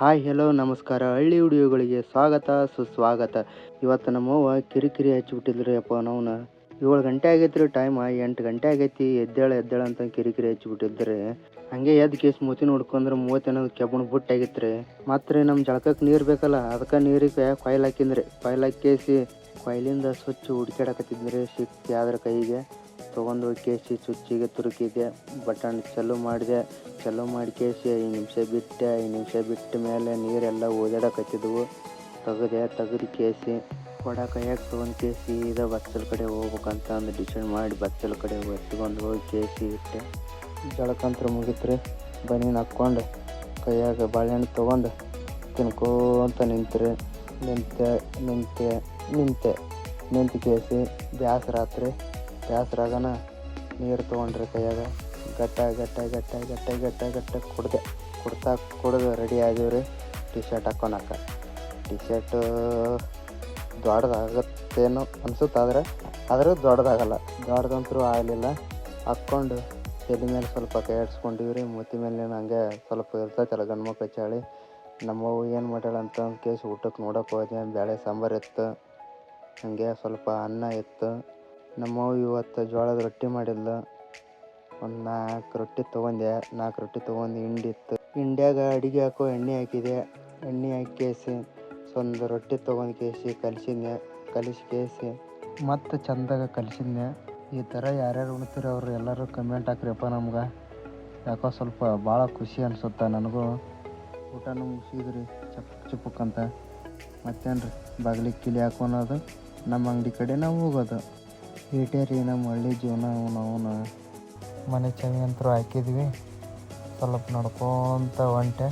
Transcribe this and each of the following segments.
Hi hello ನಮಸ್ಕಾರ. ಹಳ್ಳಿ ವಿಡಿಯೋಗಳಿಗೆ ಸ್ವಾಗತ, ಸುಸ್ವಾಗತ. ಇವತ್ತು ನಮ್ಮವ್ವ ಕಿರಿಕಿರಿ ಹಚ್ಚಿಬಿಟ್ಟಿದ್ರಿ ಅಪ್ಪ ನಾವ್ನ ಏಳು ಗಂಟೆ ಆಗೈತ್ರಿ ಟೈಮ್ ಎಂಟು ಗಂಟೆ ಆಗೈತಿ. ಎದ್ದೇಳ ಎದ್ದೇಳ ಅಂತ ಕಿರಿಕಿರಿ ಹಚ್ಚಿಬಿಟ್ಟಿದ್ರಿ ಹಂಗೆ ಎದ್ದು ಕೇಸ್ ಮೂತಿ ನೋಡ್ಕೊಂಡ್ರೆ ಮೂವತ್ತೇನೋ ಕೆಬ್ಬಣ ಬುಟ್ಟ ಮತ್ತು ರೀ ನಮ್ಮ ಜಳಕಕ್ಕೆ ನೀರು ಬೇಕಲ್ಲ, ಅದಕ್ಕೆ ನೀರಿಗೆ ಕೊಯ್ಲು ಹಾಕಿಂದ್ರಿ. ಕೊಯ್ಲು ಹಾಕೇಸಿ ಕೊಯ್ಲಿಂದ ಸ್ವಚ್ಛ ಹುಡ್ಕಾಡಕತ್ತಿದ್ರಿ ಸಿಕ್ತಿ ಆದ್ರೆ ಕೈಗೆ. ತೊಗೊಂಡು ಕೇಸಿ ಸ್ವಿಚ್ಚಿಗೆ ತುರುಕಿದೆ ಬಟನ್ ಚಾಲು ಮಾಡಿದೆ. ಚಾಲು ಮಾಡಿ ಕೇಸಿ ಐದು ನಿಮಿಷ ಬಿಟ್ಟೆ. ಐದು ನಿಮಿಷ ಬಿಟ್ಟ ಮೇಲೆ ನೀರೆಲ್ಲ ಓದಾಡಕತ್ತಿದ್ವು. ತೆಗೆದೆ ತೆಗೆದು ಕೇಸಿ ಕೊಡ ಕೈಯಾಗ ತೊಗೊಂಡು ಕೇಸಿ ಈಗ ಬಚ್ಚಲ ಕಡೆ ಹೋಗ್ಬೇಕಂತ ಅಂದು ಡಿಸೈಡ್ ಮಾಡಿ ಬಚ್ಚಲ ಕಡೆ ಎತ್ಕೊಂಡು ಹೋಗಿ ಕೇಸಿ ಇಟ್ಟೆ. ಜಳಕಂತ್ರ ಮುಗಿತ್ರಿ. ಬನೀನು ಹಾಕ್ಕೊಂಡು ಕೈಯಾಗ ಬಾಳೆಹಣ್ಣು ತೊಗೊಂಡು ತಿನ್ಕೋಂತ ನಿಂತ್ರಿ. ನಿಂತೆ ನಿಂತೆ ನಿಂತೆ, ನಿಂತು ಕೇಸಿ ಬ್ಯಾಸ ಆತ್ರಿ ಬ್ಯಾಸರಾಗನ ನೀರು ತೊಗೊಂಡ್ರೆ ಕೈಯಾಗ ಗಟ್ಟ ಗಟ್ಟ ಗಟ್ಟ ಗಟ್ಟ ಗಟ್ಟ ಗಟ್ಟ ಕುಡ್ದೆ. ಕುಡ್ತಾ ಕುಡ್ದು ರೆಡಿ ಆದೀವ್ರಿ ಟಿ ಶರ್ಟ್ ಹಾಕೊಳಕ ಟಿ ಶರ್ಟು ದೊಡ್ಡದಾಗತ್ತೇನೋ ಅನ್ಸುತ್ತೆ ಆದ್ರೆ ಆದ್ರೆ ದೊಡ್ಡದಾಗಲ್ಲ. ದೊಡ್ಡದಂತರೂ ಆಗಲಿಲ್ಲ. ಹಾಕ್ಕೊಂಡು ತಲೆ ಮೇಲೆ ಸ್ವಲ್ಪ ಕೈ ಆಡಿಸ್ಕೊಂಡಿವ್ರಿ ಮೂತಿ ಮೇಲೆ ಹಂಗೆ ಸ್ವಲ್ಪ ಇರ್ತೈತಲ್ಲ ಗಂಡು ಮಕ್ಳು ಚಾಳಿ. ನಮ್ಮವ್ವ ಏನು ಮಾಡ್ಯಾಳ ಅಂತ ಕೇಸ್ ಊಟಕ್ಕೆ ನೋಡಕ್ಕೆ ಹೋದೆ ಬೇಳೆ ಸಾಂಬಾರು ಇತ್ತು. ಹಾಗೆ ಸ್ವಲ್ಪ ಅನ್ನ ಇತ್ತು. ನಮ್ಮವ್ವ ಇವತ್ತು ಜೋಳದ ರೊಟ್ಟಿ ಮಾಡಿದ್ಲು. ಒಂದು ನಾಲ್ಕು ರೊಟ್ಟಿ ತೊಗೊಂಡೆ. ನಾಲ್ಕು ರೊಟ್ಟಿ ತೊಗೊಂಡು ಹಿಂಡಿ ಇತ್ತು. ಹಿಂಡ್ಯಾಗ ಅಡಿಗೆ ಹಾಕೋ ಎಣ್ಣೆ ಹಾಕಿದೆ. ಎಣ್ಣೆ ಹಾಕಿ ಕೇಸಿ, ಒಂದು ರೊಟ್ಟಿ ತೊಗೊಂಡು ಕೇಸಿ ಕಲಿಸಿದ್ನೆ. ಕಲಿಸಿ ಕೇಸಿ ಮತ್ತು ಚಂದಾಗ ಕಲಿಸಿದ್ನೆ. ಈ ಥರ ಯಾರ್ಯಾರು ಉಣ್ತೀರಿ ಅವ್ರು ಎಲ್ಲರೂ ಕಮೆಂಟ್ ಹಾಕ್ರಿಯಪ್ಪ ನಮ್ಗೆ. ಯಾಕೋ ಸ್ವಲ್ಪ ಭಾಳ ಖುಷಿ ಅನಿಸುತ್ತೆ ನನಗೂ. ಊಟನೂ ಮುಗಿಸಿದ್ರಿ ಚಪ್ ಚಿಪ್ಪಕ್ ಅಂತ ಮತ್ತೇನು ರೀ ಬಾಗಿಲಿಗೆ ಕಿಲಿ ನಮ್ಮ ಅಂಗಡಿ ಕಡೆ ನಾವು ಹೋಗೋದು. ಏಟೇ ರೀ ನಮ್ಮ ಹಳ್ಳಿ ಜೀವನ ನಾವು ಮನೆ ಚಾವಿ ಅಂತೂ ಹಾಕಿದ್ವಿ. ಸ್ವಲ್ಪ ನಡ್ಕೊತ ಹೊಂಟೆ.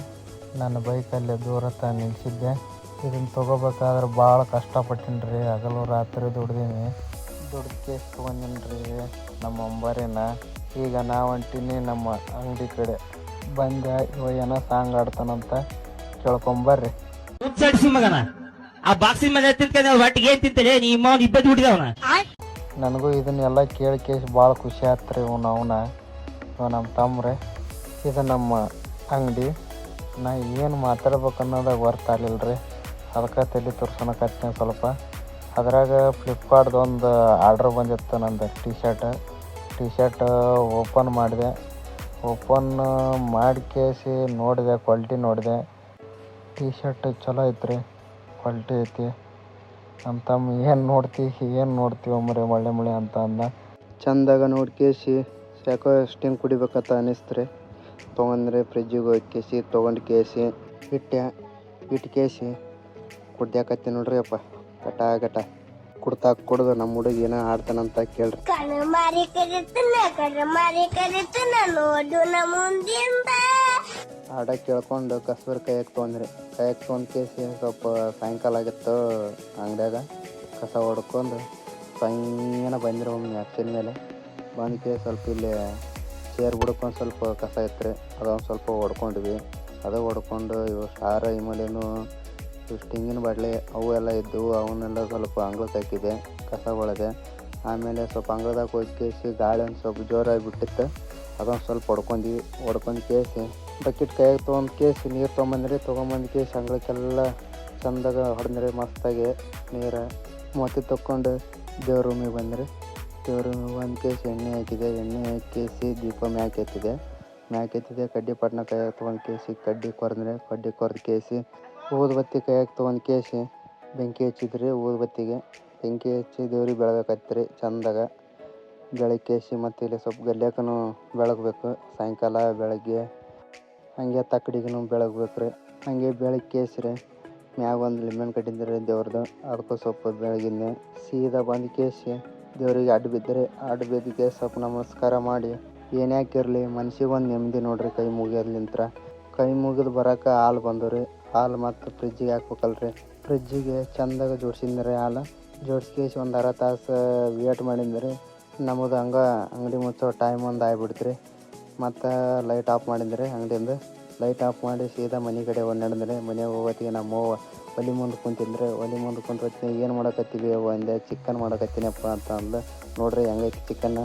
ನನ್ನ ಬೈಕಲ್ಲಿ ದೂರ ತ ನಿಲ್ಸಿದ್ದೆ. ಇದನ್ನು ತೊಗೋಬೇಕಾದ್ರೆ ಭಾಳ ಕಷ್ಟಪಟ್ಟಿನಿ ರೀ ಹಗಲು ರಾತ್ರಿ ದುಡ್ದೀನಿ. ದುಡ್ಡು ಕೇಸ್ ತೊಗೊಂಡಿನಿ ರೀ ನಮ್ಮ ಅಂಬಾರಿನ. ಈಗ ನಾ ಹೊಂಟೀನಿ ನಮ್ಮ ಅಂಗಡಿ ಕಡೆ. ಬಂದೆ ಇವ ಏನೋ ಸಾಂಗ್ ಆಡ್ತಾನಂತ ಕೇಳ್ಕೊಂಬರ್ರಿ ಮಗನ. ಆ ಬಾಕ್ಸಿನ ಮಜಾ ತಿನ್ಕೊಂಡು ಒಟ್ಟಿಗೆ ಏನ್ ತಿಂತಾನೆ ನೀ ಮೌನ್ ಇಬ್ಬತ್ತು ಬಿಟ್ಟಿದವನ ನನಗೂ ಇದನ್ನೆಲ್ಲ ಕೇಳಿ ಕೇಳಿ ಭಾಳ ಖುಷಿ ಆಯ್ತು ರೀ ಇವ್ನು ಅವನ ಇವ ನಮ್ಮ ತಮ್ರೆ. ಇದು ನಮ್ಮ ಅಂಗಡಿ. ನಾ ಏನು ಮಾತಾಡ್ಬೇಕು ಅನ್ನೋದಾಗ ವರ್ತ್ ಆಗಲಿಲ್ಲ ರೀ ಅದಕ್ಕೆ ತಲೆ ತೋರ್ಸೋಣಕತ್ತೀನಿ ಸ್ವಲ್ಪ. ಅದರಾಗ ಫ್ಲಿಪ್ಕಾರ್ಟ್ದೊಂದು ಆರ್ಡ್ರ್ ಬಂದಿತ್ತು ನಂದು T shirt T shirt open ಮಾಡಿದೆ. ಓಪನ್ ಮಾಡಿ ಕೇಸಿ ನೋಡಿದೆ ಕ್ವಾಲಿಟಿ ನೋಡಿದೆ. ಟಿ ಶರ್ಟ್ ಚಲೋ ಐತ್ರಿ ಕ್ವಾಲಿಟಿ ಐತಿ. ನಮ್ಮ ತಮ್ಮ ಏನು ನೋಡ್ತಿ ಏನು ನೋಡ್ತೀವಿ ಮರೆ ಒಳ್ಳೆ ಮಳೆ ಅಂತ ಅಂದ. ಚಂದಾಗ ನೋಡಿ ಕೇಸಿ ಯಾಕೋ ಅಷ್ಟೇನು ಕುಡಿಬೇಕಂತ ಅನಿಸ್ತ್ರಿ. ತೊಗೊಂಡ್ರೆ ಫ್ರಿಜ್ಜಿಗೆ ಹೋಗಿ ಕೇಸಿ ತೊಗೊಂಡು ಕೇಸಿ ಇಟ್ಟೆ ಇಟ್ಟು ಕೇಸಿ. ಕುಡ್ಯಾಕತ್ತಿ ನೋಡ್ರಿ ಅಪ್ಪ ಗಟ ಗಟ ಕುಡ್ತಾ ಕುಡ್ದು ನಮ್ಮ ಹುಡುಗ ಏನೋ ಆಡ್ತಾನಂತ ಕೇಳ್ರಿ. ಕಣ ಮಾರಿ ಕರೀತನ ಕಣ್ಣು ಮಾರಿ ಕರೀತನ ನೋಡು ನಮ್ಮ ಮುಂದಿಂದ ಆಡ ಕೇಳ್ಕೊಂಡು ಕಸ್ಬರ್ ಕೈಯಾಗ ತೊಗೊಂಡ್ರಿ ಕೈಯಾಗ ತೊಗೊಂಡು ಕೇಸಿ ಸ್ವಲ್ಪ ಸಾಯಂಕಾಲ ಆಗಿತ್ತು ಅಂಗಡ್ಯಾಗ, ಕಸ ಹೊಡ್ಕೊಂಡು ಸೈನ ಬಂದಿರೋ ಒಮ್ಮೆ ಅಕ್ಷನ ಮೇಲೆ. ಬಂದಕ್ಕೆ ಸ್ವಲ್ಪ ಇಲ್ಲಿ ಚೇರ್ ಬಿಡ್ಕೊಂಡು ಸ್ವಲ್ಪ ಕಸ ಇತ್ತು ಅದೊಂದು ಸ್ವಲ್ಪ ಹೊಡ್ಕೊಂಡ್ವಿ. ಅದು ಹೊಡ್ಕೊಂಡು ಇವು ಸಾರ ಇಮಲೇನು ಸ್ಟಿಂಗಿನ ಬಾಟ್ಲಿ, ಅವು ಎಲ್ಲ ಇದ್ದವು ಅವನ್ನೆಲ್ಲ ಸ್ವಲ್ಪ ಅಂಗಳಕ್ಕೆ ಹಾಕಿದೆ, ಕಸ ಒಳದೆ ಆಮೇಲೆ ಸ್ವಲ್ಪ ಅಂಗಳದಾಗ ಹೋಗಿ ಕೇಸಿ ಗಾಳಿ ಒಂದು ಸ್ವಲ್ಪ ಜೋರಾಗಿ ಬಿಟ್ಟಿತ್ತು, ಅದೊಂದು ಸ್ವಲ್ಪ ಹೊಡ್ಕೊಂಡ್ವಿ. ಹೊಡ್ಕೊಂಡು ಕೇಸಿ ಬಕೆಟ್ ಕೈಯಾಗ ತೊಗೊಂಡು ಕೇಸಿ, ನೀರು ತೊಗೊಂಬಂದ್ರಿ, ತೊಗೊಂಬಂದು ಕೇಸ್ ಅಂಗಳಕ್ಕೆಲ್ಲ ಚಂದಾಗ ಹೊಡೆದ್ರಿ, ಮಸ್ತಾಗಿ ನೀರು. ಮತ್ತೆ ತೊಗೊಂಡು ದೇವ್ರ ರೂಮಿಗೆ ಬಂದ್ರಿ. ದೇವ್ರ ರೂಮಿಗೆ ಬಂದು ಕೇಸಿ, ಎಣ್ಣೆ ಹಾಕಿದೆ. ಎಣ್ಣೆ ಹಾಕಿಸಿ ಕೇಸಿ ದೀಪ ಮ್ಯಾಕ್ ಎತ್ತಿದೆ. ಮ್ಯಾಕ್ ಎತ್ತಿದೆ, ಕಡ್ಡಿ ಪಟ್ನ ಕೈಯಾಗ ತೊಗೊಂಡು ಕೇಸಿ, ಕಡ್ಡಿ ಕೊರೆದ್ರೆ ಕಡ್ಡಿ ಕೊರೆದು ಕೇಸಿ ಊದುಬತ್ತಿ ಕೈಯಾಗ ತೊಗೊಂಡು ಕೇಸಿ, ಬೆಂಕಿ ಹಚ್ಚಿದ್ರಿ ಊದುಬತ್ತಿಗೆ ಬೆಂಕಿ ಹಚ್ಚಿ ದೇವ್ರಿಗೆ ಬೆಳಗಕತ್ರಿ ಚಂದಾಗ. ಬೆಳಗ್ಗೆ ಕೇಸಿ ಮತ್ತು ಇಲ್ಲಿ ಸ್ವಲ್ಪ ಗಲ್ಯಾಕನು ಬೆಳಗಬೇಕು. ಸಾಯಂಕಾಲ ಬೆಳಗ್ಗೆ ಹಂಗೆ ತಕ್ಕಡಿಗೂ ಬೆಳಗ್ಬೇಕು ರೀ ಹಂಗೆ ಬೆಳಗ್ಗೆ ಕೇಸ್ರಿ. ಮ್ಯಾಗ ಒಂದು ಲಿಂಬೆಹಣ್ಣು ಕಟ್ಟಿದ್ರೆ ದೇವ್ರದ್ದು ಅದಕ್ಕೂ ಸೊಪ್ಪು ಬೆಳಗಿಂದ ಸೀದಾ ಬಂದು ಕೇಸಿ ದೇವ್ರಿಗೆ ಅಡ್ಡ ಬಿದ್ದರೆ. ಅಡ್ಡ ಬಿದ್ದಿಗೆ ಸ್ವಲ್ಪ ನಮಸ್ಕಾರ ಮಾಡಿ. ಏನೇ ಹಾಕಿರಲಿ ಮನ್ಸಿಗೆ ಒಂದು ನೆಮ್ಮದಿ ನೋಡ್ರಿ ಕೈ ಮುಗಿಯೋದ್ಲಿಂತ್ರ ಕೈ ಮುಗಿದು ಬರೋಕೆ ಹಾಲು ಬಂದವು ರೀ ಹಾಲು ಮತ್ತು ಫ್ರಿಜ್ಜಿಗೆ ಹಾಕ್ಬೇಕಲ್ರಿ. ಫ್ರಿಜ್ಜಿಗೆ ಚಂದಾಗ ಜೋಡ್ಸಿದ್ರಿ ಹಾಲು. ಜೋಡ್ಸ್ಕೇಸಿ ಒಂದು ಅರ ತಾಸು ವೇಟ್ ಮಾಡಿದ್ರಿ. ನಮ್ಮದು ಹಂಗೆ ಅಂಗಡಿ ಮುಚ್ಚೋ ಟೈಮ್ ಒಂದು ಆಗ್ಬಿಡ್ತ್ರಿ ಮತ್ತು ಲೈಟ್ ಆಫ್ ಮಾಡಿದ್ರೆ ಅಂಗಡಿಯಿಂದ ಲೈಟ್ ಆಫ್ ಮಾಡಿ ಸೀದಾ ಮನೆ ಕಡೆ ಒಂದು ನಡೆದ್ರಿ ಮನೆಗೆ ಹೋಗೋತ್ತಿಗೆ ನಮ್ಮ ಅವ್ವ ಒಲಿ ಮುಂದೆ ಕುಂತಿದ್ರೆ ಒಲಿ ಮುಂದೆ ಕುಂತ ಏನು ಮಾಡಕತ್ತೀವಿ ಅಂದೆ, ಚಿಕನ್ ಮಾಡಕತ್ತೀನಪ್ಪ ಅಂತ ಅಂದು ನೋಡ್ರಿ, ಹೆಂಗೈತಿ ಚಿಕನ್